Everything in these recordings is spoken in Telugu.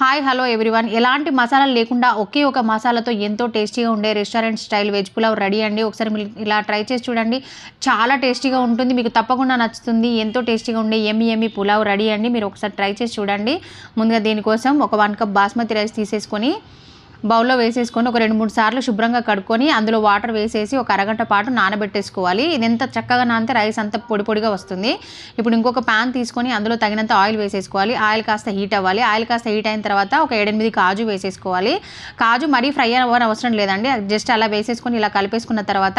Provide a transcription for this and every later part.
Hi hello everyone. ఎలాంటి మసాలా లేకుండా ఒకే ఒక మసాలాతో ఎంతో టేస్టీగా ఉండే restaurant style veg pulao ready అండి. ఒకసారి మీరు ఇలా ట్రై చేసి చూడండి. చాలా టేస్టీగా ఉంటుంది. మీకు తప్పకుండా నచ్చుతుంది. ఎంతో టేస్టీగా ఉండే ఎమ్మి ఎమ్మి పులావ్ రెడీ అండి. మీరు ఒకసారి ట్రై చేసి చూడండి. ముందుగా దీనికోసం ఒక వన్ కప్ బాస్మతి రైస్ తీసేసుకొని బౌల్లో వేసేసుకొని ఒక రెండు మూడు సార్లు శుభ్రంగా కడుక్కొని అందులో వాటర్ వేసేసి ఒక అరగంట పాటు నానబెట్టేసుకోవాలి. ఇది ఎంత చక్కగా నానితే రైస్ అంత పొడి పొడిగా వస్తుంది. ఇప్పుడు ఇంకొక ప్యాన్ తీసుకొని అందులో తగినంత ఆయిల్ వేసేసుకోవాలి. ఆయిల్ కాస్త హీట్ అవ్వాలి. ఆయిల్ కాస్త హీట్ అయిన తర్వాత ఒక ఏడెనిమిది కాజు వేసేసుకోవాలి. కాజు మరీ ఫ్రై అవ్వని అవసరం లేదండి. జస్ట్ అలా వేసేసుకొని ఇలా కలిపేసుకున్న తర్వాత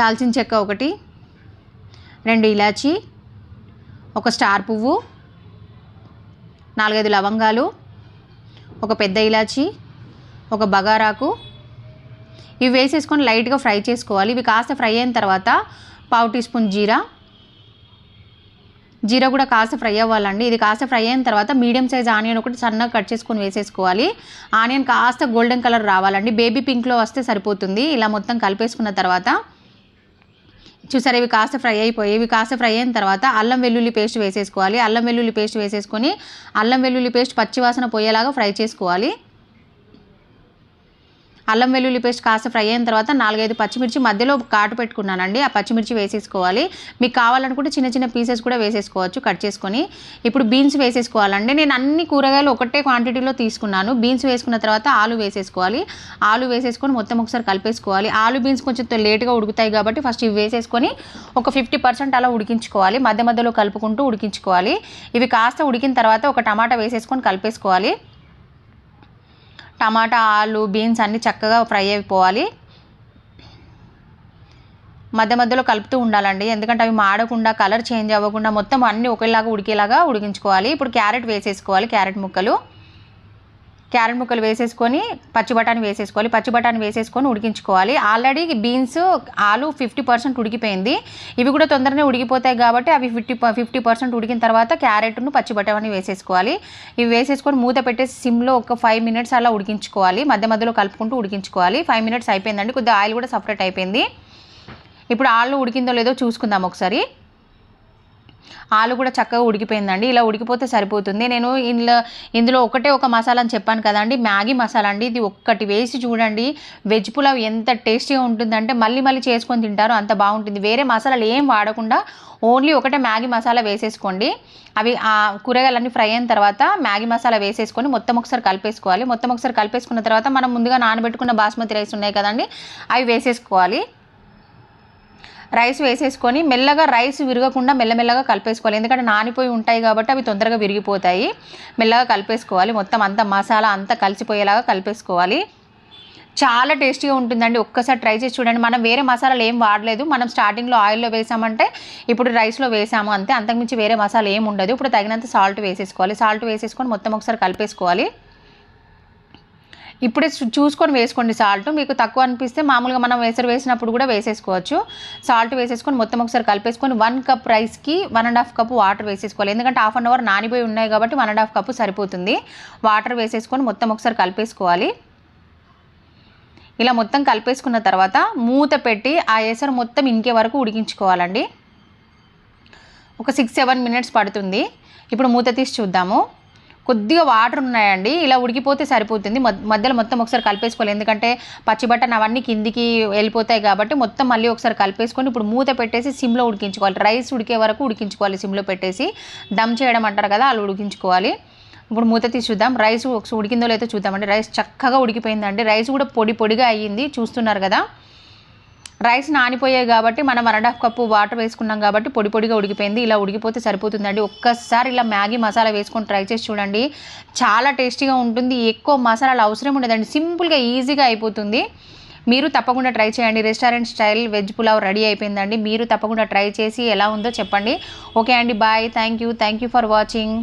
దాల్చిన చెక్క ఒకటి రెండు ఇలాచి ఒక స్టార్ పువ్వు నాలుగైదు లవంగాలు ఒక పెద్ద ఇలాచి ఒక బగారాకు. ఇవి వేసేసుకొని లైట్గా ఫ్రై చేసుకోవాలి. ఇవి కాస్త ఫ్రై అయిన తర్వాత పావు టీ స్పూన్ జీరా. జీరా కూడా కాస్త ఫ్రై అవ్వాలండి. ఇది కాస్త ఫ్రై అయిన తర్వాత మీడియం సైజ్ ఆనియన్ ఒకటి సన్నగా కట్ చేసుకొని వేసేసుకోవాలి. ఆనియన్ కాస్త గోల్డెన్ కలర్ రావాలండి. బేబీ పింక్లో వస్తే సరిపోతుంది. ఇలా మొత్తం కలిపేసుకున్న తర్వాత చూసారు ఇవి కాస్త ఫ్రై అయిపోయి ఇవి కాస్త ఫ్రై అయిన తర్వాత అల్లం వెల్లుల్లి పేస్ట్ వేసేసుకోవాలి. అల్లం వెల్లుల్లి పేస్ట్ వేసేసుకొని అల్లం వెల్లుల్లి పేస్ట్ పచ్చివాసన పోయేలాగా ఫ్రై చేసుకోవాలి. అల్లం వెల్లుల్లి పేస్ట్ కాస్త ఫ్రై అయిన తర్వాత నాలుగైదు పచ్చిమిర్చి మధ్యలో కాటు పెట్టుకున్నానండి. ఆ పచ్చిమిర్చి వేసేసుకోవాలి. మీకు కావాలనుకుంటే చిన్న చిన్న పీసెస్ కూడా వేసేసుకోవచ్చు కట్ చేసుకొని. ఇప్పుడు బీన్స్ వేసేసుకోవాలండి. నేను అన్ని కూరగాయలు ఒకటే క్వాంటిటీలో తీసుకున్నాను. బీన్స్ వేసుకున్న తర్వాత ఆలు వేసేసుకోవాలి. ఆలు వేసేసుకొని మొత్తం ఒకసారి కలిపేసుకోవాలి. ఆలు బీన్స్ కొంచెం లేట్గా ఉడుకుతాయి కాబట్టి ఫస్ట్ ఇవి వేసేసుకొని ఒక ఫిఫ్టీ పర్సెంట్ అలా ఉడికించుకోవాలి. మధ్య మధ్యలో కలుపుకుంటూ ఉడికించుకోవాలి. ఇవి కాస్త ఉడికిన తర్వాత ఒక టమాటా వేసేసుకొని కలిపేసుకోవాలి. టమాటా ఆలు బీన్స్ అన్నీ చక్కగా ఫ్రై అయిపోవాలి. మధ్య మధ్యలో కలుపుతూ ఉండాలండి. ఎందుకంటే అవి మాడకుండా కలర్ చేంజ్ అవ్వకుండా మొత్తం అన్నీ ఒకేలాగా ఉడికేలాగా ఉడికించుకోవాలి. ఇప్పుడు క్యారెట్ వేసేసుకోవాలి క్యారెట్ ముక్కలు. క్యారెట్ ముక్కలు వేసేసుకొని పచ్చి బఠానీ వేసేసుకోవాలి. పచ్చి బఠానీ వేసేసుకొని ఉడికించుకోవాలి. ఆల్రెడీ బీన్స్ ఆలు ఫిఫ్టీ పర్సెంట్ ఉడికిపోయింది. ఇవి కూడా తొందరనే ఉడికిపోతాయి కాబట్టి అవి ఫిఫ్టీ ఫిఫ్టీ పర్సెంట్ ఉడికిన తర్వాత క్యారెట్ను పచ్చి బఠానీ వేసేసుకోవాలి. ఇవి వేసేసుకొని మూత పెట్టేసి సిమ్లో ఒక ఫైవ్ మినిట్స్ అలా ఉడికించుకోవాలి. మధ్య మధ్యలో కలుపుకుంటూ ఉడికించుకోవాలి. ఫైవ్ మినిట్స్ అయిపోయిందండి. కొద్దిగా ఆయిల్ కూడా సపరేట్ అయిపోయింది. ఇప్పుడు ఆలు ఉడికిందో లేదో చూసుకుందాం ఒకసారి. ఆలు కూడా చక్కగా ఉడికిపోయిందండి. ఇలా ఉడికిపోతే సరిపోతుంది. నేను ఇందులో ఇందులో ఒకటే ఒక మసాలా అని చెప్పాను కదండి. మ్యాగీ మసాలా అండి. ఇది ఒక్కటి వేసి చూడండి. వెజ్ పులావ్ ఎంత టేస్టీగా ఉంటుందంటే మళ్ళీ మళ్ళీ చేసుకొని తింటారు అంత బాగుంటుంది. వేరే మసాలాలు ఏం వాడకుండా ఓన్లీ ఒకటే మ్యాగీ మసాలా వేసేసుకోండి. అవి ఆ కూరగాయలన్నీ ఫ్రై అయిన తర్వాత మ్యాగీ మసాలా వేసేసుకొని మొత్తం ఒకసారి కలిపేసుకోవాలి. మొత్తం ఒకసారి కలిపేసుకున్న తర్వాత మనం ముందుగా నానబెట్టుకున్న బాస్మతి రైస్ ఉన్నాయి కదండి అవి వేసేసుకోవాలి. రైస్ వేసేసుకొని మెల్లగా రైస్ విరగకుండా మెల్లమెల్లగా కలిపేసుకోవాలి. ఎందుకంటే నానిపోయి ఉంటాయి కాబట్టి అవి తొందరగా విరిగిపోతాయి. మెల్లగా కలిపేసుకోవాలి. మొత్తం అంత మసాలా అంతా కలిసిపోయేలాగా కలిపేసుకోవాలి. చాలా టేస్టీగా ఉంటుందండి. ఒక్కసారి ట్రై చేసి చూడండి. మనం వేరే మసాలాలు ఏం వాడలేదు. మనం స్టార్టింగ్లో ఆయిల్లో వేసామంటే ఇప్పుడు రైస్లో వేసాము అంతే. అంతకుమించి వేరే మసాలా ఏం ఉండదు. ఇప్పుడు తగినంత సాల్ట్ వేసేసుకోవాలి. సాల్ట్ వేసేసుకొని మొత్తం ఒకసారి కలిపేసుకోవాలి. ఇప్పుడే చూసుకొని వేసుకోండి సాల్ట్ మీకు తక్కువ అనిపిస్తే మామూలుగా మనం వేసరి వేసినప్పుడు కూడా వేసేసుకోవచ్చు. సాల్ట్ వేసేసుకొని మొత్తం ఒకసారి కలిపేసుకొని వన్ కప్ రైస్కి one and half cup water వేసేసుకోవాలి. ఎందుకంటే హాఫ్ అన్ అవర్ నానిపోయి ఉన్నాయి కాబట్టి వన్ అండ్ హాఫ్ కప్ సరిపోతుంది. వాటర్ వేసేసుకొని మొత్తం ఒకసారి కలిపేసుకోవాలి. ఇలా మొత్తం కలిపేసుకున్న తర్వాత మూత పెట్టి ఆ ఎసరు మొత్తం ఇంకే వరకు ఉడికించుకోవాలండి. ఒక సిక్స్ సెవెన్ మినిట్స్ పడుతుంది. ఇప్పుడు మూత తీసి చూద్దాము. కొద్దిగా వాటర్ ఉన్నాయండి. ఇలా ఉడికిపోతే సరిపోతుంది. మధ్యలో మొత్తం ఒకసారి కలిపేసుకోవాలి. ఎందుకంటే పచ్చి బట్టన్ అవన్నీ కిందికి వెళ్ళిపోతాయి కాబట్టి మొత్తం మళ్ళీ ఒకసారి కలిపేసుకొని ఇప్పుడు మూత పెట్టేసి సిమ్లో ఉడికించుకోవాలి. రైస్ ఉడికే వరకు ఉడికించుకోవాలి సిమ్లో పెట్టేసి. దమ్ చేయడం అంటారు కదా అలా ఉడికించుకోవాలి. ఇప్పుడు మూత తీసి చూద్దాం. రైస్ ఒకసారి ఉడికిందో లేదో చూద్దామండి. రైస్ చక్కగా ఉడికిపోయిందండి. రైస్ కూడా పొడి పొడిగా అయ్యింది. చూస్తున్నారు కదా. రైస్ నానిపోయాయి కాబట్టి మనం one and half cup water వేసుకున్నాం కాబట్టి పొడి పొడిగా ఉడికిపోయింది. ఇలా ఉడికిపోతే సరిపోతుందండి. ఒక్కసారి ఇలా మ్యాగీ మసాలా వేసుకొని ట్రై చేసి చూడండి. చాలా టేస్టీగా ఉంటుంది. ఎక్కువ మసాలాలు అవసరం ఉండదండి. సింపుల్గా ఈజీగా అయిపోతుంది. మీరు తప్పకుండా ట్రై చేయండి. Restaurant style veg pulao ready అయిపోయిందండి. మీరు తప్పకుండా ట్రై చేసి ఎలా ఉందో చెప్పండి. ఓకే అండి. Bye. Thank you. Thank you for watching.